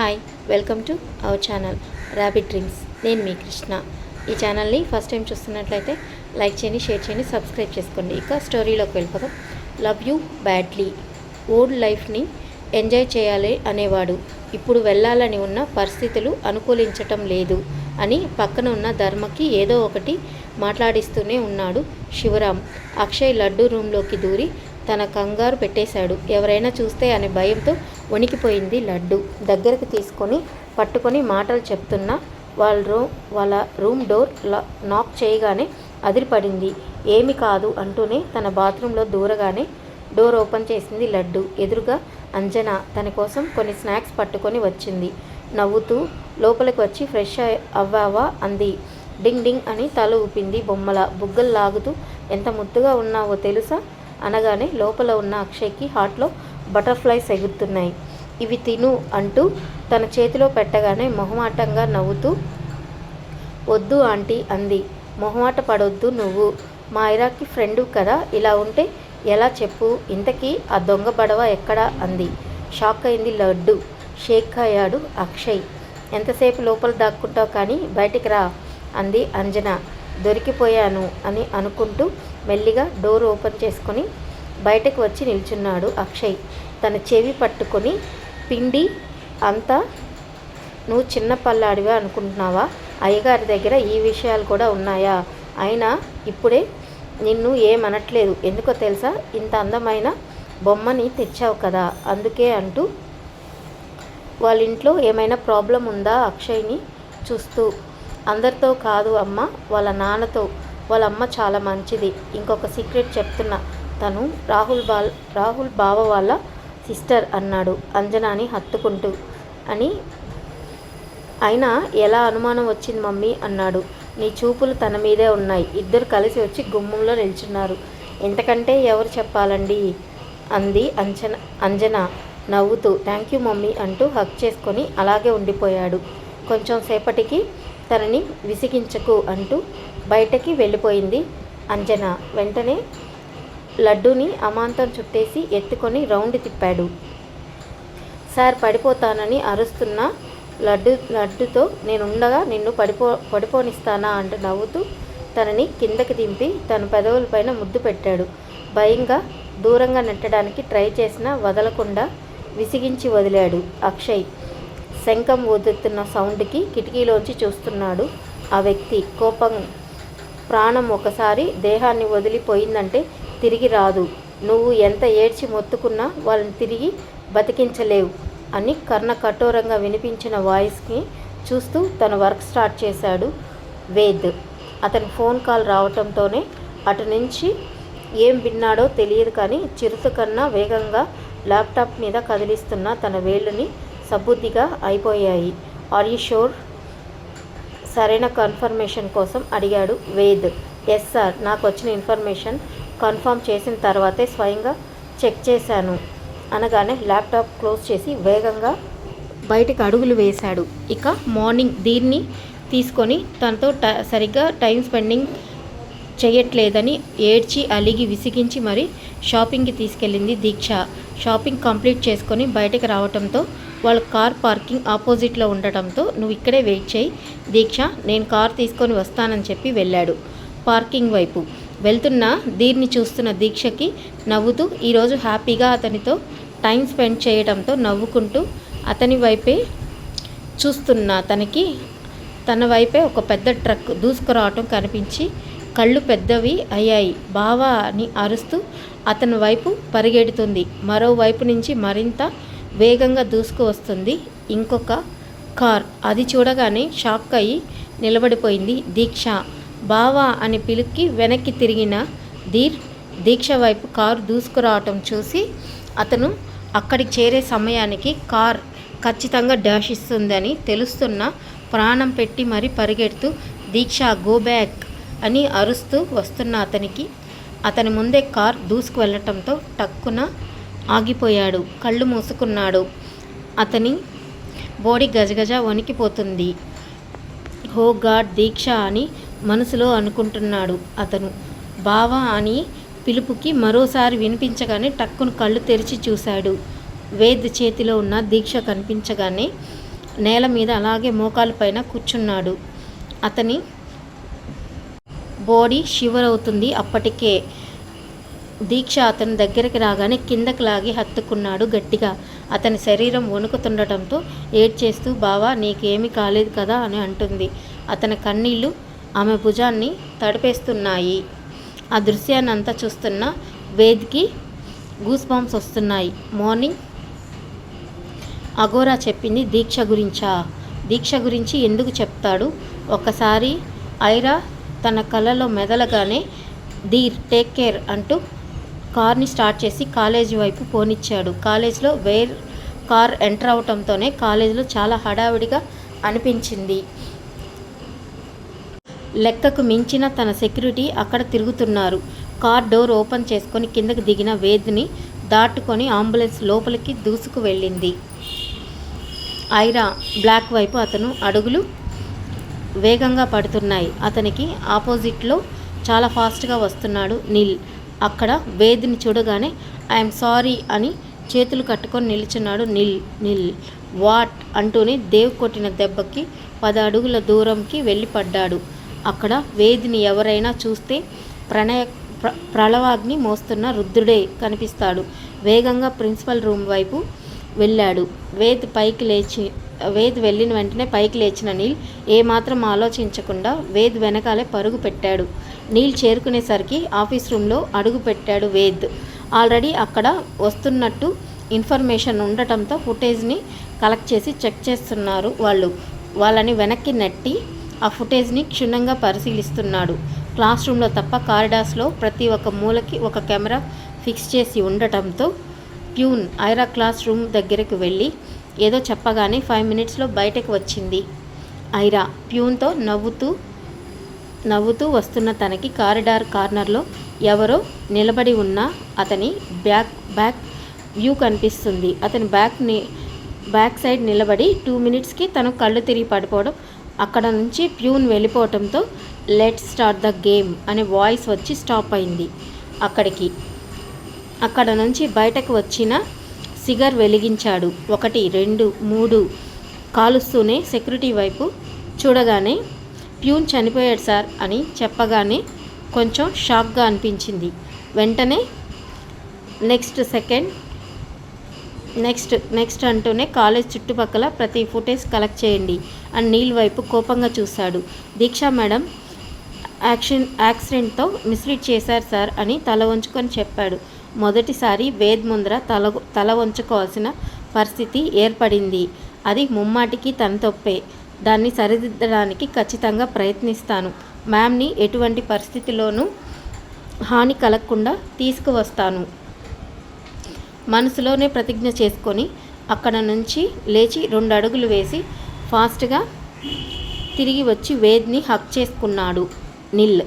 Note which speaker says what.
Speaker 1: Hi welcome to our channel rabbit dreams నేను మీ కృష్ణ. ఈ ఛానల్ని ఫస్ట్ టైం చూస్తున్నట్లయితే లైక్ చేయండి షేర్ చేయండి సబ్స్క్రైబ్ చేసుకోండి. ఇక స్టోరీలోకి వెళ్ళిపోదాం. లవ్ యూ బ్యాడ్లీ ఓల్డ్ లైఫ్ని ఎంజాయ్ చేయాలి అనేవాడు. ఇప్పుడు వెళ్ళాలని ఉన్న పరిస్థితులు అనుకూలించటం లేదు అని పక్కన ఉన్న ధర్మకి ఏదో ఒకటి మాట్లాడిస్తూనే ఉన్నాడు శివరాం. అక్షయ్ లడ్డు రూమ్లోకి దూరి తన కంగారు పెట్టేశాడు. ఎవరైనా చూస్తే అనే భయంతో వణికిపోయింది లడ్డు. దగ్గరకు తీసుకొని పట్టుకొని మాటలు చెప్తున్నా వాళ్ళ రూమ్ వాళ్ళ రూమ్ డోర్ లా- నాక్ చేయగానే అదిరిపడింది. ఏమి కాదు అంటూనే తన బాత్రూంలో దూరగానే డోర్ ఓపెన్ చేసింది లడ్డు. ఎదురుగా అంజన తన కోసం కొన్ని స్నాక్స్ పట్టుకొని వచ్చింది. నవ్వుతూ లోపలికి వచ్చి ఫ్రెష్ అవ్వావా అంది. డింగ్ డింగ్ అని తల ఊపింది బొమ్మల. బుగ్గలు లాగుతూ ఎంత ముద్దుగా ఉన్నావో తెలుసా? అనగానే లోపల ఉన్న అక్షయ్కి హార్ట్లో బటర్ఫ్లైస్ ఎగురుతున్నాయి ఇవి తిను అంటూ తన చేతిలో పెట్టగానే మొహమాటంగా నవ్వుతూ వద్దు ఆంటీ అంది. మొహమాట పడొద్దు నువ్వు. మా ఐరాకి ఫ్రెండు కదా ఇలా ఉంటే ఎలా చెప్పు? ఇంతకీ ఆ దొంగ బడవ ఎక్కడా? అంది. షాక్ అయింది లడ్డు. షేక్ అయ్యాడు అక్షయ్. ఎంతసేపు లోపల దాక్కుంటావు కానీ బయటికి రా అంది అంజన. దొరికిపోయాను అని అనుకుంటూ మెల్లిగా డోర్ ఓపెన్ చేసుకొని బయటకు వచ్చి నిల్చున్నాడు అక్షయ్. తన చెవి పట్టుకొని పిండి అంతా నువ్వు చిన్న పల్లాడివా అనుకుంటున్నావా? అయ్యగారి దగ్గర ఈ విషయాలు కూడా ఉన్నాయా? అయినా ఇప్పుడే నిన్ను ఏమనట్లేదు. ఎందుకో తెలుసా? ఇంత అందమైన బొమ్మని తెచ్చావు కదా? అందుకే అంటూ వాళ్ళ ఇంట్లో ఏమైనా ప్రాబ్లం ఉందా అక్షయ్ని చూస్తూ. అందరితో కాదు అమ్మ వాళ్ళ నాన్నతో వాళ్ళ అమ్మ చాలా మంచిది. ఇంకొక సీక్రెట్ చెప్తున్నా. తను రాహుల్ బాల్ రాహుల్ బావ వాళ్ళ సిస్టర్ అన్నాడు. అంజనాని హత్తుకుంటూ అని అయినా ఎలా అనుమానం వచ్చింది మమ్మీ అన్నాడు. నీ చూపులు తన మీదే ఉన్నాయి. ఇద్దరు కలిసి వచ్చి గుమ్మంలో నిల్చున్నారు. ఎంతకంటే ఎవరు చెప్పాలండి? అంది అంచన అంజన నవ్వుతూ. థ్యాంక్ యూ మమ్మీ అంటూ హక్ చేసుకొని అలాగే ఉండిపోయాడు. కొంచెం సేపటికి తనని విసిగించకు అంటూ బయటకి వెళ్ళిపోయింది అంజన. వెంటనే లడ్డూని అమాంతం చుట్టేసి ఎత్తుకొని రౌండ్ తిప్పాడు. సార్ పడిపోతానని అరుస్తున్న లడ్డు లడ్డుతో నేనుండగా నిన్ను పడిపో పడిపోనిస్తానా? అంటూ నవ్వుతూ తనని కిందకి దింపి తన పెదవులపైన ముద్దు పెట్టాడు. భయంగా దూరంగా నెట్టడానికి ట్రై చేసినా వదలకుండా విసిగించి వదిలాడు అక్షయ్. శంఖం ఊదుతున్న సౌండ్కి కిటికీలోంచి చూస్తున్నాడు ఆ వ్యక్తి. కోపం ప్రాణం ఒకసారి దేహాన్ని వదిలిపోయిందంటే తిరిగి రాదు. నువ్వు ఎంత ఏడ్చి మొత్తుకున్నా వాళ్ళని తిరిగి బతికించలేవు అని కర్ణ కఠోరంగా వినిపించిన వాయిస్కి చూస్తూ తన వర్క్ స్టార్ట్ చేశాడు వేద్. అతని ఫోన్ కాల్ రావటంతోనే అటు నుంచి ఏం విన్నాడో తెలియదు కానీ చిరుత కన్నా వేగంగా ల్యాప్టాప్ మీద కదిలిస్తున్న తన వేళ్ళని సబుద్ధిగా అయిపోయాయి. Are you sure? సరైన కన్ఫర్మేషన్ కోసం అడిగాడు వేద్. Yes sir. నాకు వచ్చిన ఇన్ఫర్మేషన్ కన్ఫర్మ్ చేసిన తర్వాతే స్వయంగా చెక్ చేశాను. అనగానే ల్యాప్టాప్ క్లోజ్ చేసి వేగంగా బయటికి అడుగులు వేశాడు. ఇక మార్నింగ్ దీన్ని తీసుకొని తనతో ట సరిగ్గా టైం స్పెండింగ్ చేయట్లేదని ఏడ్చి అలిగి విసిగించి మరి షాపింగ్కి తీసుకెళ్ళింది దీక్ష. షాపింగ్ కంప్లీట్ చేసుకొని బయటకు రావటంతో వాళ్ళ కార్ పార్కింగ్ ఆపోజిట్లో ఉండటంతో నువ్వు ఇక్కడే వెయిట్ చేయి. దీక్ష నేను కార్ తీసుకొని వస్తానని చెప్పి వెళ్ళాడు పార్కింగ్ వైపు. వెళ్తున్న దీన్ని చూస్తున్న దీక్షకి నవ్వుతూ ఈరోజు హ్యాపీగా అతనితో టైం స్పెండ్ చేయడంతో నవ్వుకుంటూ అతని వైపే చూస్తున్న తనకి తన వైపే ఒక పెద్ద ట్రక్ దూసుకురావటం కనిపించి కళ్ళు పెద్దవి అయ్యాయి. బావా అని అరుస్తూ అతని వైపు పరిగెడుతుంది. మరోవైపు నుంచి మరింత వేగంగా దూసుకు వస్తుంది. ఇంకొక కార్. అది చూడగానే షాక్ అయ్యి నిలబడిపోయింది దీక్ష. బావా అని పిలుక్కి వెనక్కి తిరిగిన ధీర్ దీక్ష వైపు కారు దూసుకురావటం చూసి అతను అక్కడికి చేరే సమయానికి కార్ ఖచ్చితంగా డాష్ ఇస్తుందని తెలుస్తున్న ప్రాణం పెట్టి మరీ పరిగెడుతూ దీక్ష గో బ్యాక్ అని అరుస్తూ వస్తున్న అతనికి అతని ముందే కార్ దూసుకు వెళ్ళటంతో టక్కున ఆగిపోయాడు. కళ్ళు మూసుకున్నాడు. అతని బాడీ గజగజ వణికిపోతుంది. హో గాడ్ దీక్ష అని మనసులో అనుకుంటున్నాడు అతను. బావా అని పిలుపుకి మరోసారి వినిపించగానే టక్కును కళ్ళు తెరిచి చూశాడు. వేద్ చేతిలో ఉన్న దీక్ష కనిపించగానే నేల మీద అలాగే మోకాలు పైన కూర్చున్నాడు. అతని బాడీ షివర్ అవుతుంది అప్పటికే. దీక్ష అతని దగ్గరికి రాగానే కిందకి లాగి హత్తుకున్నాడు గట్టిగా. అతని శరీరం వణుకుతుండటంతో ఏడ్చేస్తూ బావా నీకేమీ కాలేదు కదా అని అంటుంది. అతని కన్నీళ్ళు ఆమె భుజాన్ని తడిపేస్తున్నాయి. ఆ దృశ్యాన్ని అంతా చూస్తున్న వేద్కి గూస్ బాంబ్స్ వస్తున్నాయి. మార్నింగ్ అగోరా చెప్పింది దీక్ష గురించా? దీక్ష గురించి ఎందుకు చెప్తాడు? ఒకసారి ఐరా తన కళ్ళలో మెదలగానే ధీర్ టేక్ కేర్ అంటూ కార్ని స్టార్ట్ చేసి కాలేజీ వైపు పోనిచ్చాడు. కాలేజ్లో వేర్ కార్ ఎంటర్ అవటంతోనే కాలేజీలో చాలా హడావిడిగా అనిపించింది. లెక్కకు మించిన తన సెక్యూరిటీ అక్కడ తిరుగుతున్నారు. కార్ డోర్ ఓపెన్ చేసుకొని కిందకి దిగిన వేద్ని దాటుకొని అంబులెన్స్ లోపలికి దూసుకు వెళ్ళింది. ఐరా బ్లాక్ వైపు అతను అడుగులు వేగంగా పడుతున్నాయి. అతనికి ఆపోజిట్లో చాలా ఫాస్ట్గా వస్తున్నాడు నీల్. అక్కడ వేదిని చూడగానే ఐఎమ్ సారీ అని చేతులు కట్టుకొని నిల్చున్నాడు నిల్ నిల్. వాట్ అంటూనే దేవ్ కొట్టిన దెబ్బకి పది అడుగుల దూరంకి వెళ్ళి పడ్డాడు అక్కడ వేదిని ఎవరైనా చూస్తే ప్రణయ ప్ర ప్రళవాగ్ని మోస్తున్న రుద్రుడే కనిపిస్తాడు. వేగంగా ప్రిన్సిపల్ రూమ్ వైపు వెళ్ళాడు. వేద్ పైకి లేచి వేద్ వెళ్ళిన వెంటనే పైకి లేచిన నీల్ ఏమాత్రం ఆలోచించకుండా వేద్ వెనకాలే పరుగు పెట్టాడు. నీల్ చేరుకునేసరికి ఆఫీస్ రూమ్లో అడుగు పెట్టాడు వేద్. ఆల్రెడీ అక్కడ వస్తున్నట్టు ఇన్ఫర్మేషన్ ఉండటంతో ఫుటేజ్ని కలెక్ట్ చేసి చెక్ చేస్తున్నారు వాళ్ళు. వాళ్ళని వెనక్కి నెట్టి ఆ ఫుటేజ్ని క్షుణ్ణంగా పరిశీలిస్తున్నాడు. క్లాస్ రూమ్లో తప్ప కారిడార్స్లో ప్రతి ఒక్క మూలకి ఒక కెమెరా ఫిక్స్ చేసి ఉండటంతో ప్యూన్ ఐరా క్లాస్ రూమ్ దగ్గరకు వెళ్ళి ఏదో చెప్పగానే ఫైవ్ మినిట్స్లో బయటకు వచ్చింది. ఐరా ప్యూన్తో నవ్వుతూ నవ్వుతూ వస్తున్న తనకి కారిడార్ కార్నర్లో ఎవరో నిలబడి ఉన్న అతని బ్యాక్ బ్యాక్ వ్యూ కనిపిస్తుంది. అతని బ్యాక్ని బ్యాక్ సైడ్ నిలబడి టూ మినిట్స్కి తను కళ్ళు తిరిగి పడిపోవడం అక్కడ నుంచి ప్యూన్ వెళ్ళిపోవడంతో లెట్ స్టార్ట్ ద గేమ్ అనే వాయిస్ వచ్చి స్టాప్ అయింది. అక్కడికి అక్కడ నుంచి బయటకు వచ్చిన సిగర్ వెలిగించాడు. ఒకటి రెండు మూడు కాలుస్తూనే సెక్యూరిటీ వైపు చూడగానే ప్యూన్ చనిపోయాడు సార్ అని చెప్పగానే కొంచెం షాక్గా అనిపించింది. వెంటనే నెక్స్ట్ సెకండ్ నెక్స్ట్ నెక్స్ట్ అంటూనే కాలేజ్ చుట్టుపక్కల ప్రతి ఫుటేజ్ కలెక్ట్ చేయండి అని నీల్ వైపు కోపంగా చూశాడు. దీక్షా మేడం యాక్షన్ యాక్సిడెంట్తో మిస్లీడ్ చేశారు సార్ అని తల వంచుకొని చెప్పాడు. మొదటిసారి వేద్ ముందర తల తల వంచుకోవాల్సిన పరిస్థితి ఏర్పడింది. అది ముమ్మాటికి తన తప్పే. దాన్ని సరిదిద్దడానికి ఖచ్చితంగా ప్రయత్నిస్తాను. మ్యామ్ని ఎటువంటి పరిస్థితిలోనూ హాని కలగకుండా తీసుకువస్తాను. మనసులోనే ప్రతిజ్ఞ చేసుకొని అక్కడ నుంచి లేచి రెండు అడుగులు వేసి ఫాస్ట్గా తిరిగి వచ్చి వేద్ని హక్ చేసుకున్నాడు నిల్.